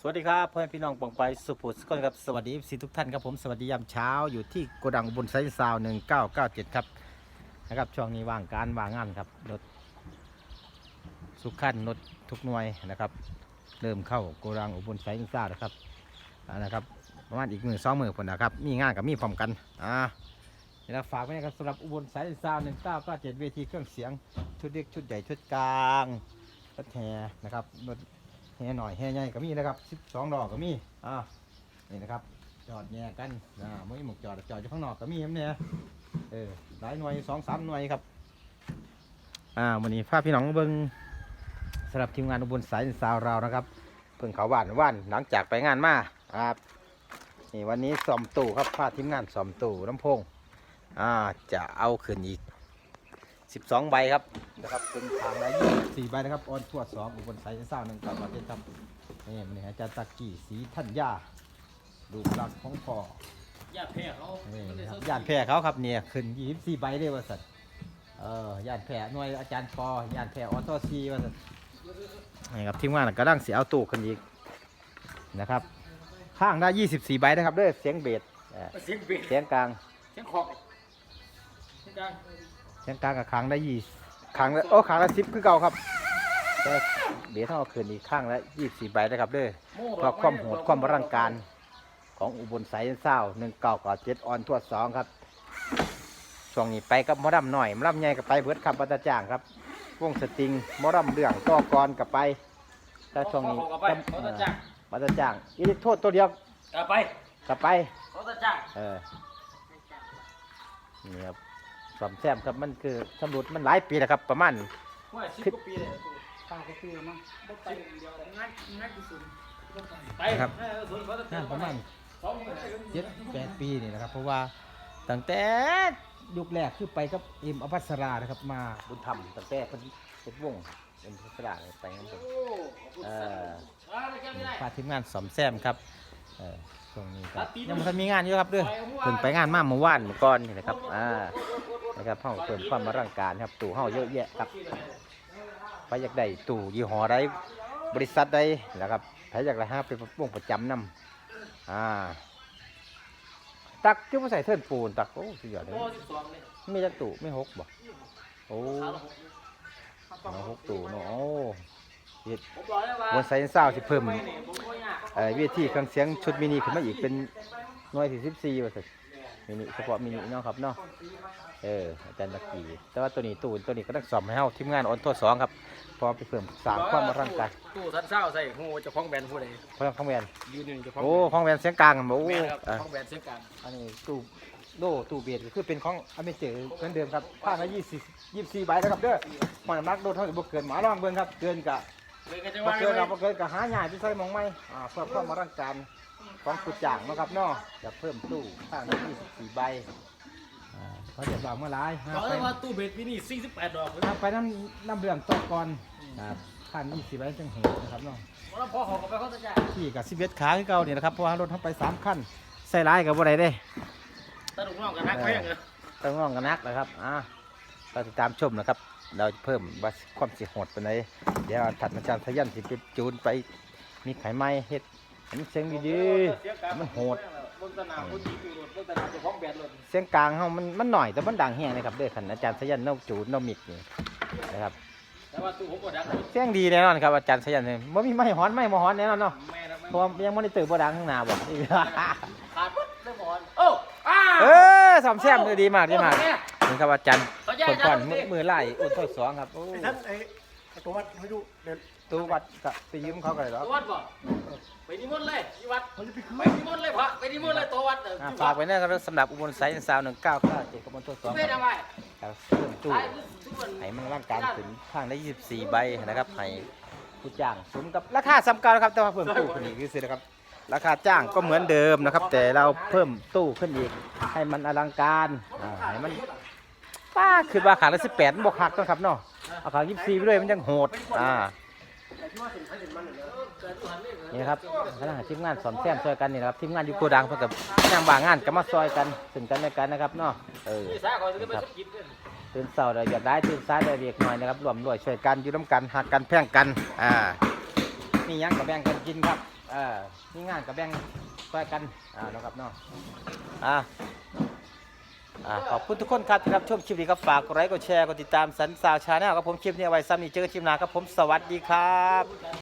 สวัสดีครับเพื่อนพี่น้องปองไปสุภูสกลครับสวัสดีสีทุกท่านครับผมสวัสดียามเช้าอยู่ที่โกดังอุบนไซส์ซาวหนึ่งเก้าเก้าเจ็ดครับนะครับช่วงนี้ว่างการว่างงานครับรถสุขขั้นรถทุกหน่วยนะครับ เริ่มเข้าโกดังอุบลไซส์ซาวนะครับนะครับประมาณอีกมือสองมือผลนะครับมีงานกับมีพร้อมกันอ่าเดี๋ยวเราฝากไว้นะครับสำหรับอุบลไซส์ซาวหนึ่งเก้าเก้าเจ็ดเวทีเครื่องเสียงชุดเล็กชุดใหญ่ชุดกลางรถแห่นะครับรถ แห่หน่อยแห่ใหญ่ก็มีนะครับสิบสองดอกก็มีอ่านี่นะครับ จอดแยกกันอ่าไม่หมกจอดจอดอยู่ข้างนอกก็มีครับเนี่ยเออหลายหน่วยสองสามหน่วยครับอ่าวันนี้พาพี่น้องเบิ้งสำหรับทีมงานอุบลสายสาวเรานะครับ เพิ่งเขาบ้านว่านหลังจากไปงานมาครับนี่วันนี้ซ่อมตู้ครับพาทีมงานซ่อมตู้ลำโพงอ่าจะเอาขึ้นอีก 12 ใบครับ นะครับเป็นทางละ24ใบนะครับออนทั่วสองอุบลสายเศร้าหนึ่งกับประเทศครับนี่มันนี่อาจารย์ตะกี้สีทัญญาดูปลักของพ่ออย่าแพ้เขานี่นะครับย่านแพร่เขาครับเนี่ยขึ้น24ใบเลยว่าสัตว์เออย่านแพร่หน่วยอาจารย์ปอย่านแพร่ออโต้ซีว่าสัตว์นี่ครับทีมงานกำลังเสียเอาตู้ขึ้นอีกนะครับข้างได้24ใบนะครับด้วยเสียงเบสเอ่อเสียงเบสเสียงกลางเสียงขอบเสียงกลางเสียงกลางกับค้างได้ยี่ ค้างละโอ้ค้างละสิบคือเก่าครับแต่เดี๋ยวถ้าเอาคืนอีกข้างละยี่สี่ใบนะครับเด้อโม่เพราะความโหดความร่างการของอุบลสายเศร้าหนึ่งเก่าก่อเจ็ดออนทั่วสองครับช่วงนี้ไปกับหมอดำหน่อยหมอดำใหญ่กับไปเบิดคำปัตจ้างครับวงสตริงหมอดำเรื่องต่อกรกับไปแต่ช่วงนี้เขาไปเขาจะจ้างปัตจ้างอีโทษตัวเดียวกลับไปกับไปเขาจะจ้างเออนี่ครับ สอมแซมครับมันคือสำรุดมันหลายปีแล้วครับ ประมาณว่าสิบกว่าปีเลยตายก็ปีแล้วมั้งบ่ไปเดียวเลยงัดงัดที่สุดไปครับเออสุดเขาจะน่าประมาณสองหมื่นเจ็ดแปดปีนี่นะครับ เพราะว่าตั้งแต่ยุคแรกคือไปกับเอ็มอภัสรานะครับมาบุญธรรมตั้งแต่เป็นเป็นวงเอ็มอภัสราไปงั้นผมโอ้ขอบคุณเอสัอตว์อ่าไม่แก้ไม่ได้พาทีมงานสอมแซมครับเออช่วงนี้ครับยังไม่ทันมีงานอยู่ครับเด้วยเพิ่งไปงานมาเมื่อวานเมื่อก่อนนี่นะครับอ่า นะครับห้องเพิ่มความมาร่างการครับตู่ห้องเยอะแยะครับไปอยากได้ตู้ยี่ห้อใดบริษัทใดนะครับใครอยากได้ห้าเป็นวงประจำนำอ่า ตักที่มาใส่เทิร์นปูนตักโอ้สุดยอดเลยโม่จักตู้ไม่หกบ่โอ้ขาหกตู้เนาะโอ้เฮ็ดผมบอกแล้วว่าวันไซน์เศร้าสิเพิ่มไปนี่ผมก็ยากเอ่อเวทีเครื่องเสียงชุดมินิขึ้นมาอีกเป็นหน่วยที่สิบสี่ว่าสิ มินิเฉพาะมินิเนาะครับเนาะเอออาจารย์ตะกี้แต่ว่าตัวนี้ตู้ตัวนี้ก็ต้องสอมให้เฮาทีมงานออนทัวสองครับพอไปเพิ่มสร้ามความร่างกายตู้สันเศร้าใส่หูเจ้าของแบรนด์ผู้ใดเพราะข้างแวนยืนอยู่เจ้าของโอ้ของแวนเสียงกลางโอ้แม่นครับอะของแบรนด์เสียงกลางอันนี้ตู้โล่ตู้เบียดก็คือเป็นของอเมเจอร์เหมือนเดิมครับผ้าละยี่สิบยี่สิบสี่ใบนะครับเด้อหมอนำหนักโดนเท่าไหร่บ่เกินหมาลองเบิ่งครับเกินกะ เลยก็จะบ่ว่าเกินครับบ่เกินกะหาใหญ่ที่ใส่หมองไม้อ่าเพื่อเพิ่มมาร่างการของสุดจ่างเนาะครับเนาะจะเพิ่มตู้ผ้าละยี่สิบสี่ใบอ่าเขาจะวางเมื่อไรฮะบอกไปเลยว่าตู้เบสมินี่48 ดอกเลยฮะไปน้ำน้ำเรื่องต่อก่อนครับพันยี่สิบใบจังหัวนะครับเนาะ แล้วพอของกับไปเขาจะจ่าย ขี่กับสิบเอ็ดขาคือเก่าเนี่ยนะครับเพราะว่ารถเข้าไปสามคันใส่ร้ายกับบ่ได้เด้ตลกน้องกันนักแพงเลย ต้องร้องกันนักนะครับอ่าเราติดตามชมนะครับ เราจะเพิ่มว่าความเสียหดไปไหนใดเดี๋ยวถัดมาจารย์ทะยันสิไปจูนไป มีไขไม้เฮ็ดให้มันเสียงดีๆมันโหดบนสนามบนทีวีรถบนสนามเจ้าของแบรนด์รถเสียงกลางเฮามันมันหน่อยแต่มันดังแห้งนะครับเด้อขันอาจารย์ทะยันเนาจูนเนามิกนี่นะครับแต่ว่าตู้ผมก็ดังเสียงดีแน่นอนครับอาจารย์ทะยันเนี่ยบ่มีไม้ฮ้อนไม้บ่ฮ้อนแน่นอนเนาะแม่นะเพราะว่ายังบ่ได้ตื่นบ่ดังข้างหน้าบ่ขาดปุ๊บเรื่องหมอนโอ้อ้าเออสอมแซมเลยดีมากดีมากนี่ครับอาจารย์ คนก่อนมือมือไล่อุ่นทดสองครับโอ้ท่านไอ้ไอ้ตัววัดให้ดูเดี๋ยวตู้วัดก็ไปยืมเขาก็ได้หรอกตัววัดบ่ไปนิมนต์เลยที่วัดมันจะไปคืไปนนิมนต์เลยพระไปนิมนต์เลยตัววัดเอออ่าที่ฝาวักดไว้นะครับสำหรับอุบลไซน์ซาวหนึ่งเก้าเก้าเจ็ดกระบวนตัวสองเป็นอะไรครับเครื่องตู้ตายทุกคนให้มันร่างการถึงข้างได้ยี่สิบสี่ใบนะครับให้ผู้จ้างสมกับราคาสำคัญนะครับแต่ว่าเพิ่มตู้ขึ้นอีกคือสินะครับราคาจ้างก็เหมือนเดิมนะครับ แต่เราเพิ่มตู้ขึ้นอีกให้มันอลังการอ่าให้มัน ป้าคือว่าขาละสิบแปดบวกหักนะครับเนาะเอาขายี่สิบสี่ไปด้วยมันยังโหดอ่านี่ครับคณะทีมงานสอนแซมซอยกันนี่นะครับทีมงานอยู่โกดังเพื่อกับย่างบางงานก็มาซอยกันถึงกันและกันนะครับเนาะเออนี่สาก่อนจะได้วยตื่นเสาร์เราอยากได้ตื่นสายเราเรียกหน่อยนะครับรวมรวยช่วยกันอยู่ร่วมกันหักกันแพ่งกันอ่ามีหยังกับแบ่งกันกินครับเออมีงานกับแบ่งช่วยกันอ่านาะครับเนาะอ่า อ่าขอบคุณทุกคนครับที่รับชมคลิปนี้ครับฝากกดไลค์กดแชร์กดติดตามสันสาวชาแนลครับผมคลิปนี้เอาไว้ซ้ำนี้เจอกันคลิปหน้าครับผมสวัสดีครับ